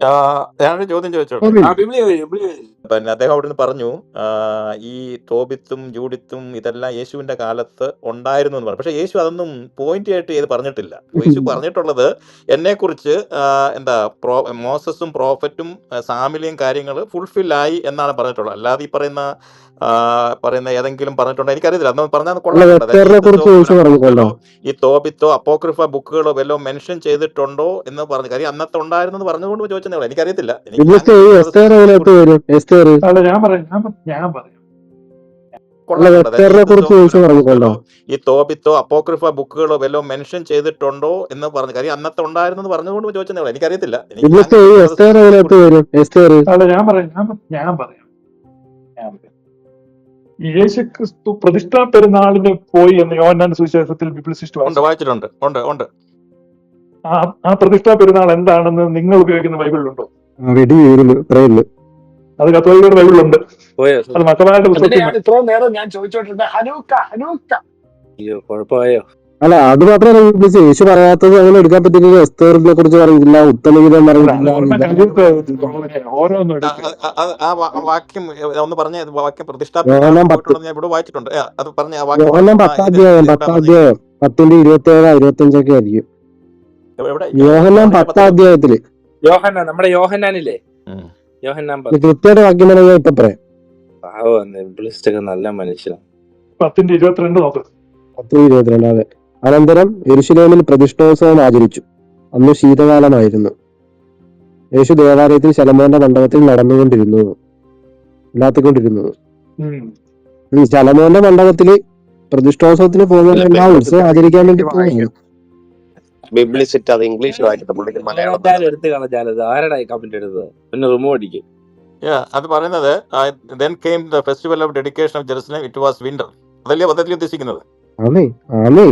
ആ, ഞാനൊരു ചോദ്യം ചോദിച്ചോട്ടെ ആ ബിബ്ലി ബിബ്ലി. പിന്നെ അദ്ദേഹം അവിടുന്ന് പറഞ്ഞു ഈ തോബിത്തും ജൂഡിത്തും ഇതെല്ലാം യേശുവിന്റെ കാലത്ത് ഉണ്ടായിരുന്നു എന്ന് പറഞ്ഞു. പക്ഷെ യേശു അതൊന്നും പോയിന്റ് ആയിട്ട് ചെയ്ത് പറഞ്ഞിട്ടില്ല. യേശു പറഞ്ഞിട്ടുള്ളത് എന്നെ കുറിച്ച് എന്താ പ്രോ മോസസും പ്രോഫറ്റും സാമിലിയും കാര്യങ്ങൾ ഫുൾഫിൽ ആയി എന്നാണ് പറഞ്ഞിട്ടുള്ളത്. അല്ലാതെ ഈ പറയുന്ന പറയുന്ന ഏതെങ്കിലും പറഞ്ഞിട്ടുണ്ടോ? എനിക്കറിയില്ല അന്ന് പറഞ്ഞാൽ കൊള്ളാം. ഈ തോബിത്തോ അപ്പോക്രിഫ ബുക്കുകളോ വല്ലോ മെൻഷൻ ചെയ്തിട്ടുണ്ടോ എന്ന് പറഞ്ഞു കാര്യം അന്നത്തെ ഉണ്ടായിരുന്നു എന്ന് പറഞ്ഞുകൊണ്ട് ചോദിച്ചതേ എനിക്കറിയത്തില്ല. എനിക്ക് ഞാൻ പറയാം ഞാൻ ഞാൻ പറയാം. ഈ തോബിത്തോ അപ്പോക്രിഫ ബുക്കുകളോ വല്ലതും മെൻഷൻ ചെയ്തിട്ടുണ്ടോ എന്ന് പറഞ്ഞു കാര്യം അന്നത്തെ ഉണ്ടായിരുന്നു എന്ന് പറഞ്ഞുകൊണ്ട് ചോദിച്ചതേ ഉള്ളൂ എനിക്കറിയത്തില്ല. എനിക്ക് ഞാൻ പറയാം ഞാൻ ഞാൻ പറയാം. യേശു ക്രിസ്തു പ്രതിഷ്ഠാ പെരുന്നാളിന് പോയി എന്ന് യോഹന്നാൻ സുവിശേഷത്തിൽ ഉണ്ട് വായിച്ചിട്ടുണ്ട് ഉണ്ട് ഉണ്ട്. ആ പ്രതിഷ്ഠാ പെരുന്നാൾ എന്താണെന്ന് നിങ്ങൾ ഉപയോഗിക്കുന്ന ബൈബിളിലുണ്ടോ? വെടി വീഴുന്നു അത് കത്തോലിക്കയുടെ ബൈബിളുണ്ട് അത് മക്കമാരുടെ പുസ്തകത്തിൽ അതിനെയാണ് ഇത്രയും നേരം ഞാൻ ചോദിച്ചോണ്ടിരുന്നത് ഹനൂക്ക ഹനൂക്ക. അയ്യോ കുഴപ്പമായോ? അല്ല അത് മാത്രമല്ല യേശു പറയാത്തത് അങ്ങനെ എടുക്കാൻ പറ്റില്ല എസ്തേറിനെ കുറിച്ച് പറയില്ല ഉത്തമഗീതം അല്ല, പത്താധ്യായം പത്തിന്റെ ഇരുപത്തി ഏഴ് ഇരുപത്തി അഞ്ചൊക്കെ ആയിരിക്കും. എവിടെ? യോഹന്നാൻ പത്താധ്യായത്തിൽ പത്താം യോഹന്നാൻ നമ്മുടെ യോഹന്നാനില്ലേ. യോഹന്നാൻ ഇത് കൃത്യമായിട്ട് വാക്യം വേണമെങ്കിൽ ഞാൻ ഇപ്പൊ പറയാം പാവം ഒക്കെ നല്ല മനുഷ്യനാണ് പത്തിന്റെ ഇരുപത്തിരണ്ട് നോക്ക്. പത്ത് ഇരുപത്തിരണ്ട് അതെ. അനന്തരം യെരുശലേമിൽ പ്രതിഷ്ഠോത്സവം ആചരിച്ചു. അന്ന് ശീതകാലമായിരുന്നു. യേശു ദേവാലയത്തിൽ ശലമോന്റെ മണ്ഡപത്തിൽ നടന്നുകൊണ്ടിരുന്നു. ഇല്ലാത്തിക്കൊണ്ടിരുന്നു. ശലമോന്റെ മണ്ഡപത്തിൽ പ്രതിഷ്ഠോത്സവത്തിന് പോകുന്ന ഉത്സവം ആചരിക്കാൻ വേണ്ടി പോകുന്നു ബിബ്ലിസിറ്റ് അത് പുള്ളിക്ക് മലയാളം മലയാളത്താലും എടുത്ത് കളഞ്ഞാലത് ആരടാ കമന്റ് എടുത്തത് പിന്നെ റിമൂവ് അടിക്കും. അത് പറയുന്നത് then came the festival of dedication of Jerusalem it was winter അതല്ലേ പദ്ധതി ഉദ്ദേശിക്കുന്നത്? ആന്നേ ആന്നേ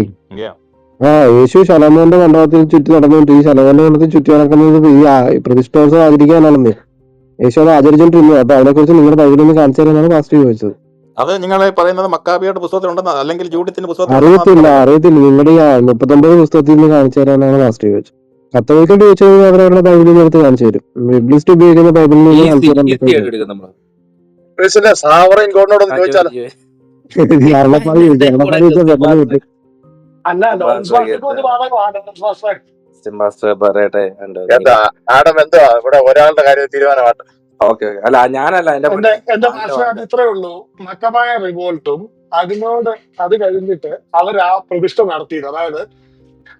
ആ യേശു ശലോമോന്റെ മണ്ഡപത്തിൽ ചുറ്റി നടന്നുകൊണ്ട് ഈ ശലോമോന്റെ മണ്ഡപത്തിൽ ചുറ്റി നടക്കുന്നത് ഈ പ്രതിഷ്ഠോത്സവം ആചരിക്കാനാണെന്ന്. യേശു അത് ആചരിച്ചോണ്ടിരുന്നു. അപ്പൊ അതിനെ കുറിച്ച് നിങ്ങളുടെ പകുതി കാണിച്ചു തരാനാണ് പാസ്റ്റർ ചോദിച്ചത്. അത് നിങ്ങൾ പറയുന്നത് മക്കാബിയുടെ പുസ്തകത്തിൽ ഉണ്ടെന്ന് അല്ലെങ്കിൽ ജൂഡിത്തിന്റെ പുസ്തകത്തിൽ അറിയത്തില്ല അറിയത്തില്ല. നിങ്ങളുടെ ഈ മുപ്പത്തൊമ്പത് പുസ്തകത്തിൽ നിന്ന് കാണിച്ചു തരാനാണ് മാസ്റ്റർ ചോദിച്ചത്. കത്തോലിക്കോട്ട് ചോദിച്ചു കഴിഞ്ഞാൽ അവരവരുടെ ബൈബിളിൽ നിന്ന് എടുത്ത് കാണിച്ചു തരും. ബിബ്ലിസ്റ്റ് ഉപയോഗിക്കുന്ന ബൈബിളിൽ നിന്ന് കാണിച്ചു തരാൻ പറ്റും സാവറൻ ഗോഡിനോടൊന്ന് ചോദിച്ചാലോ? പറയട്ടെ എന്താ ആടം എന്തുവാ? ഇവിടെ ഒരാളുടെ കാര്യം തീരുമാനമായിട്ട് ഓക്കെ അല്ല ഞാനല്ല എന്റെ ഇത്രേ ഉള്ളൂ. മക്കമായ റിവോൾട്ടും അതിനോട് അത് കഴിഞ്ഞിട്ട് അവർ ആ പ്രതിഷ്ഠ നടത്തിയത്. അതായത്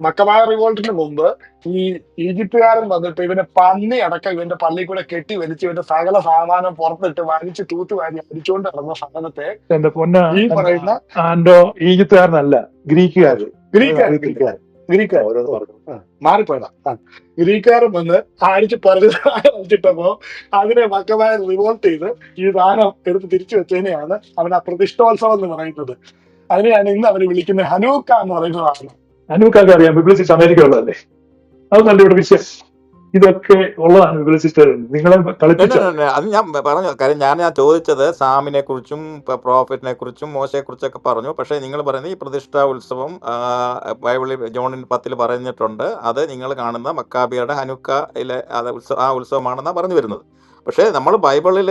മക്കമായ റിവോൾട്ടിന് മുമ്പ് ഈ ഈജിപ്തുകാരൻ വന്നിട്ട് ഇവന്റെ പന്നി അടക്കം ഇവന്റെ പള്ളി കൂടെ കെട്ടി വലിച്ച് ഇവന്റെ സകല സാധനം പുറത്തിട്ട് വലിച്ച് തൂത്ത് വാരി അടിച്ചുകൊണ്ട് നടന്ന സാധനത്തെ എന്റെ പൊന്ന ഈ പറയുന്ന ആൻഡോ ഈജിപ്തുകാരനല്ല ഗ്രീക്കുകാർ ഗ്രീക്കാർ ഗ്രീക്കാർ. മാറിപ്പോയതാ. ഗ്രീക്കാർ വന്ന് അടിച്ച് പറഞ്ഞിട്ടപ്പോ അതിനെ മക്കമായ റിവോൾട്ട് ചെയ്ത് ഈ ദാനം എടുത്ത് തിരിച്ചു വെച്ചതിനെയാണ് അവൻ ആ പ്രതിഷ്ഠോത്സവം എന്ന് പറയുന്നത്. അതിനെയാണ് ഇന്ന് അവർ വിളിക്കുന്നത് ഹനൂക്ക എന്ന് പറയുന്നതാണ് അനൂക്കാർക്ക് അറിയാം ബിബ്ലിസിസ്റ്റ് അമേരിക്ക ഉള്ളതല്ലേ അത് നല്ല ഇവിടെ ഇതൊക്കെ ഉള്ളതാണ് സിസ്റ്റർ. നിങ്ങളെ കളിപ്പിച്ച അത് ഞാൻ പറഞ്ഞു കാര്യം ഞാൻ ഞാൻ ചോദിച്ചത് സാമിനെ കുറിച്ചും പ്രോഫിറ്റിനെ കുറിച്ചും മോശയെ കുറിച്ചൊക്കെ പറഞ്ഞു. പക്ഷേ നിങ്ങൾ പറയുന്നത് ഈ പ്രതിഷ്ഠാ ഉത്സവം ബൈബിളിൽ ജോണിൻ പത്തിൽ പറഞ്ഞിട്ടുണ്ട്. അത് നിങ്ങൾ കാണുന്ന മക്കാബിയുടെ ഹനുക്കയിലെ അത് ഉത്സവം ആ ഉത്സവമാണെന്നാണ് പറഞ്ഞു വരുന്നത്. പക്ഷേ നമ്മൾ ബൈബിളിൽ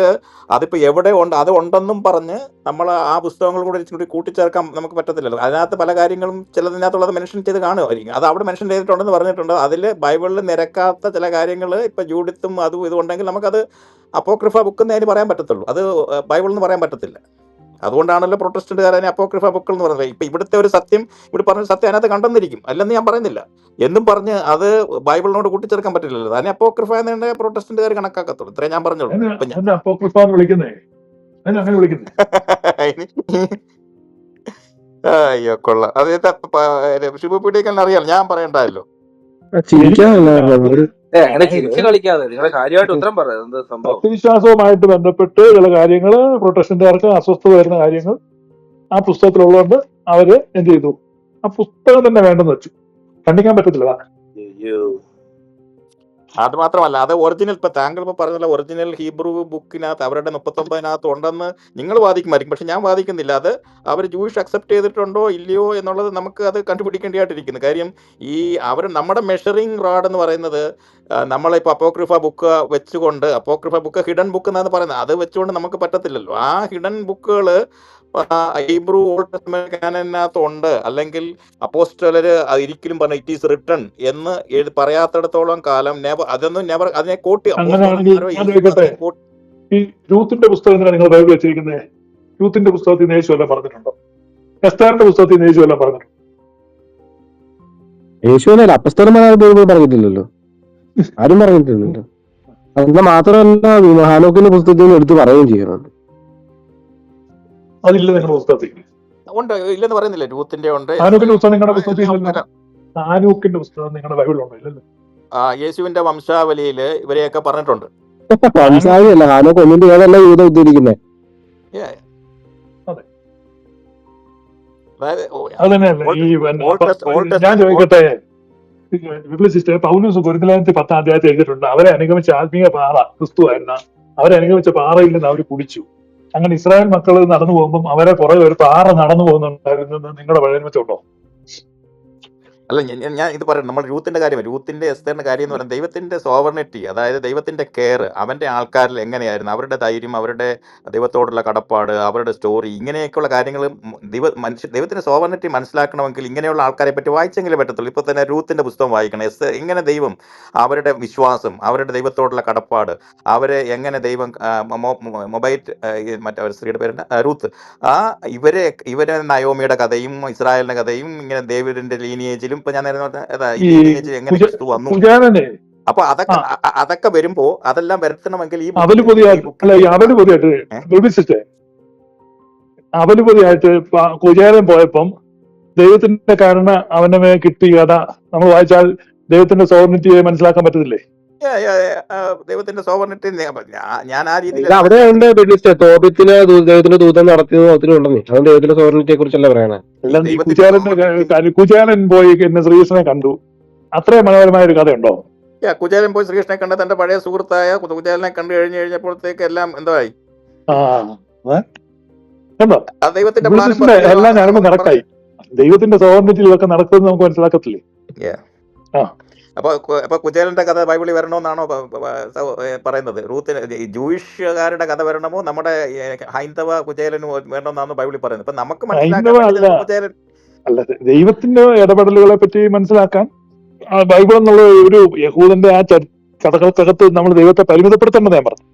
അതിപ്പോൾ എവിടെ ഉണ്ട് അത് ഉണ്ടെന്നും പറഞ്ഞ് നമ്മൾ ആ പുസ്തകങ്ങൾ കൂടെ കൂടി കൂട്ടിച്ചേർക്കാൻ നമുക്ക് പറ്റത്തില്ലല്ലോ. അതിനകത്ത് പല കാര്യങ്ങളും ചിലതിനകത്തുള്ളത് മെൻഷൻ ചെയ്ത് കാണുമായിരിക്കും. അത് അവിടെ മെൻഷൻ ചെയ്തിട്ടുണ്ടെന്ന് പറഞ്ഞിട്ടുണ്ട്. അതിൽ ബൈബിളിൽ നിരക്കാത്ത ചില കാര്യങ്ങൾ ഇപ്പം ജൂഡിത്തും അതും ഇതും ഉണ്ടെങ്കിൽ നമുക്കത് അപ്പോക്രിഫ ബുക്ക് എന്ന് അതിന് പറയാൻ പറ്റത്തുള്ളൂ. അത് ബൈബിൾ എന്ന് പറയാൻ പറ്റത്തില്ല. അതുകൊണ്ടാണല്ലോ പ്രൊട്ടസ്റ്റന്റ് കാരനെ അപ്പോക്രിഫ ബുക്കുകൾ എന്ന് പറയുന്നത് ഇപ്പം ഇവിടുത്തെ ഒരു സത്യം ഇവിടെ പറഞ്ഞ സത്യം അതിനകത്ത് കണ്ടെന്നിരിക്കും. അല്ലെന്ന് ഞാൻ പറയുന്നില്ല. എന്നും പറഞ്ഞ് അത് ബൈബിളിനോട് കൂട്ടിച്ചേർക്കാൻ പറ്റില്ലല്ലോ. അതിനെ അപ്പോക്രിഫ എന്നെ പ്രൊട്ടസ്റ്റന്റുകാർ കണക്കാക്കത്തുള്ളൂ. ഇത്രയും ഞാൻ പറഞ്ഞോളൂ വിളിക്കുന്നേ? അയ്യോ കൊള്ളാം. അത് ശുഭപീഠിക്കലിന് അറിയാം ഞാൻ പറയണ്ടല്ലോ ഭക്തിവിശ്വാസവുമായിട്ട് ബന്ധപ്പെട്ട് ചില കാര്യങ്ങൾ പ്രൊട്ടസ്റ്റന്റുകാർക്ക് അസ്വസ്ഥത വരുന്ന കാര്യങ്ങൾ ആ പുസ്തകത്തിലുള്ളതുകൊണ്ട് അവർ എന്ത് ചെയ്തു? ആ പുസ്തകം തന്നെ വേണ്ടെന്ന് വെച്ചു. കണ്ടിക്കാൻ പറ്റത്തില്ല അത് മാത്രമല്ല അത് ഒറിജിനൽ ഇപ്പൊ താങ്കൾ ഇപ്പൊ പറഞ്ഞ ഒറിജിനൽ ഹീബ്രു ബുക്കിനകത്ത് അവരുടെ മുപ്പത്തൊമ്പതിനകത്ത് ഉണ്ടെന്ന് നിങ്ങൾ വാദിക്കുമായിരിക്കും. പക്ഷെ ഞാൻ വാദിക്കുന്നില്ല. അത് അവർ ജൂയിഷ് അക്സെപ്റ്റ് ചെയ്തിട്ടുണ്ടോ ഇല്ലയോ എന്നുള്ളത് നമുക്ക് അത് കണ്ടുപിടിക്കേണ്ടതായിട്ടിരിക്കുന്നു കാര്യം ഈ അവർ നമ്മുടെ മെഷറിംഗ് റോഡ് എന്ന് പറയുന്നത് നമ്മളിപ്പോൾ അപ്പോക്രിഫ ബുക്ക് വെച്ചുകൊണ്ട് അപ്പോക്രിഫ ബുക്ക് ഹിഡൻ ബുക്ക് എന്നാണ് പറയുന്നത്. അത് വെച്ചുകൊണ്ട് നമുക്ക് പറ്റത്തില്ലല്ലോ. ആ ഹിഡൻ ബുക്കുകൾ ഹീബ്രു ഓൾഡ് ടെസ്റ്റ്മെന്റ് കാനനകത്ത് ഉണ്ട് അല്ലെങ്കിൽ അപ്പോസ്റ്റലർ അത് ഒരിക്കലും പറഞ്ഞു ഇറ്റ് ഈസ് റിട്ടൺ എന്ന് എഴുതി പറയാത്തിടത്തോളം കാലം നെവർ അതൊന്നും നെവർ അതിനെ കോട്ടി ഈ യൂത്തിന്റെ പുസ്തകത്തിനാണ് നിങ്ങൾ ബൈബിൾ വെച്ചിരിക്കുന്നത് യൂത്തിന്റെ പുസ്തകത്തിൽ യേശു വല്ലതും പറഞ്ഞിട്ടുണ്ടോ? എസ്താറിന്റെ പുസ്തകത്തിൽ യേശു വല്ലതും പറഞ്ഞിട്ടുണ്ടോ? യേശുവിനെ അപ്പസ്തരമായ ബൈബിൾ പറഞ്ഞിട്ടില്ലല്ലോ. ആരും പറഞ്ഞിട്ടുണ്ട് എന്നാ മാത്രമല്ല ഹാനോക്കിന്റെ പുസ്തകത്തിൽ നിന്ന് എടുത്ത് പറയുകയും ചെയ്യുന്നുണ്ട് അതില്ല നിങ്ങളുടെ പുസ്തകത്തിൽ. ഉണ്ട് ഇല്ലെന്ന് പറയുന്നില്ല? രൂത്തിന്റെ ഉണ്ട്. ഹാനോക്കിന്റെ പുസ്തകം നിങ്ങളുടെ പുസ്തകത്തിൽ പുസ്തകം നിങ്ങളുടെ ഇല്ലല്ലോ? ആ, യേശുവിന്റെ വംശാവലിയിൽ ഇവരെയൊക്കെ പറഞ്ഞിട്ടുണ്ട്. ഹാനോക്ക് ഒന്നിന്റെ ഏതല്ല യൂത ഞാൻ Testament- ചോദിക്കട്ടെ വിപ്ലസിസ്റ്റ് പൗലോസ് ഗുരുതലായത്തി പത്താം അധ്യായത്തിൽ എഴുതിയിട്ടുണ്ട്. അവരെ അനുഗമിച്ച ആത്മീയ പാറ ക്രിസ്തു ആയിരുന്ന അവരെ അനുഗമിച്ച പാറയിൽ നിന്ന് അവർ കുടിച്ചു. അങ്ങനെ ഇസ്രായേൽ മക്കൾ നടന്നു പോകുമ്പോൾ അവരെ പുറകെ ഒരു പാറ നടന്നു പോകുന്നുണ്ടായിരുന്നു നിങ്ങളുടെ പഴയമച്ചുണ്ടോ അല്ല ഞാൻ- ഇത് പറയുന്നത് നമ്മൾ രൂത്തിന്റെ കാര്യം രൂത്തിന്റെ എസ്തേറിന്റെ കാര്യം എന്ന് പറയുന്നത് ദൈവത്തിന്റെ സോവർണിറ്റി അതായത് ദൈവത്തിന്റെ കെയർ അവന്റെ ആൾക്കാരിൽ എങ്ങനെയായിരുന്നു അവരുടെ ധൈര്യം അവരുടെ ദൈവത്തോടുള്ള കടപ്പാട് അവരുടെ സ്റ്റോറി ഇങ്ങനെയൊക്കെയുള്ള കാര്യങ്ങൾ ദൈവ മനുഷ്യ ദൈവത്തിന്റെ സോവർണിറ്റി മനസ്സിലാക്കണമെങ്കിൽ ഇങ്ങനെയുള്ള ആൾക്കാരെ പറ്റി വായിച്ചെങ്കിലും പറ്റത്തുള്ളൂ. ഇപ്പൊ തന്നെ രൂത്തിന്റെ പുസ്തകം വായിക്കണം. എസ് ഇങ്ങനെ ദൈവം അവരുടെ വിശ്വാസം അവരുടെ ദൈവത്തോടുള്ള കടപ്പാട് അവരെ എങ്ങനെ ദൈവം മൊബൈൽ മറ്റേ സ്ത്രീയുടെ പേരുണ്ട് രൂത്ത്. റൂത്ത് ആ ഇവരെ ഇവരെ നയോമിയുടെ കഥയും ഇസ്രായേലിന്റെ കഥയും ഇങ്ങനെ ദൈവത്തിന്റെ ലീനിയേജിലും ഇപ്പൊ ഞാൻ നേരത്തെ എങ്ങനെ ക്രിസ്തു വന്നു? അപ്പൊ അതൊക്കെ അതൊക്കെ വരുമ്പോ അതെല്ലാം വരുത്തണമെങ്കിൽ ഈ അവൽ പൊതിയായിട്ട് അവൽ പൊതിയായിട്ട് കുചേരൻ പോയപ്പം ദൈവത്തിന്റെ കാരണ അവന്റെ കിട്ടി കിട്ടിയ കഥ നമ്മൾ വായിച്ചാൽ ദൈവത്തിന്റെ സോവർണിറ്റിയെ മനസ്സിലാക്കാൻ പറ്റത്തില്ലേ? ആ, ദൈവത്തിന്റെ സോവർണിറ്റി ഞാൻ ആ രീതിയിൽ അവിടെ ഉണ്ട് ബിഡ്ലിസ്റ്റ് തോപത്തിന് ദൈവത്തിന്റെ ദൂതം നടത്തിയത് ഒത്തിരി ഉണ്ടെന്നേ. അത് ദൈവത്തിന്റെ സോറിനിറ്റിയെ കുറിച്ചല്ല പറയണേ? കുചേലൻ പോയി എന്നെ ശ്രീകൃഷ്ണനെ കണ്ടു. അത്രയും മനോഹരമായ ഒരു കഥയുണ്ടോ കുചേലൻ പോയി ശ്രീകൃഷ്ണനെ കണ്ട തന്റെ പഴയ സുഹൃത്തായ കുചേലനെ കണ്ടു കഴിഞ്ഞു കഴിഞ്ഞപ്പോഴത്തേക്ക് എല്ലാം എന്തായി ആ? ദൈവത്തിന്റെ എല്ലാം ഞാനിപ്പോ കറക്റ്റായി ദൈവത്തിന്റെ സോവർണിറ്റിയിൽ ഇതൊക്കെ നടക്കുന്നത് നമുക്ക് മനസ്സിലാക്കത്തില്ലേ? അപ്പൊ കു- അപ്പോൾ കുചേലന്റെ കഥ ബൈബിളിൽ വരണമെന്നാണോ പറയുന്നത്? റൂത്തിന് ജൂയിഷുകാരുടെ കഥ വരണമോ നമ്മുടെ ഹൈന്ദവ കുചേലന് വേണമെന്നാണ് ബൈബിളിൽ പറയുന്നത്. അപ്പം നമുക്ക് മനസ്സിലാക്കാൻ അല്ല. ദൈവത്തിന്റെ ഇടപെടലുകളെ പറ്റി മനസ്സിലാക്കാൻ ബൈബിൾ എന്നുള്ള ഒരു യഹൂദന്റെ ആ കഥകൾക്കകത്ത് നമ്മൾ ദൈവത്തെ പരിമിതപ്പെടുത്തേണ്ടത് ഞാൻ പറഞ്ഞു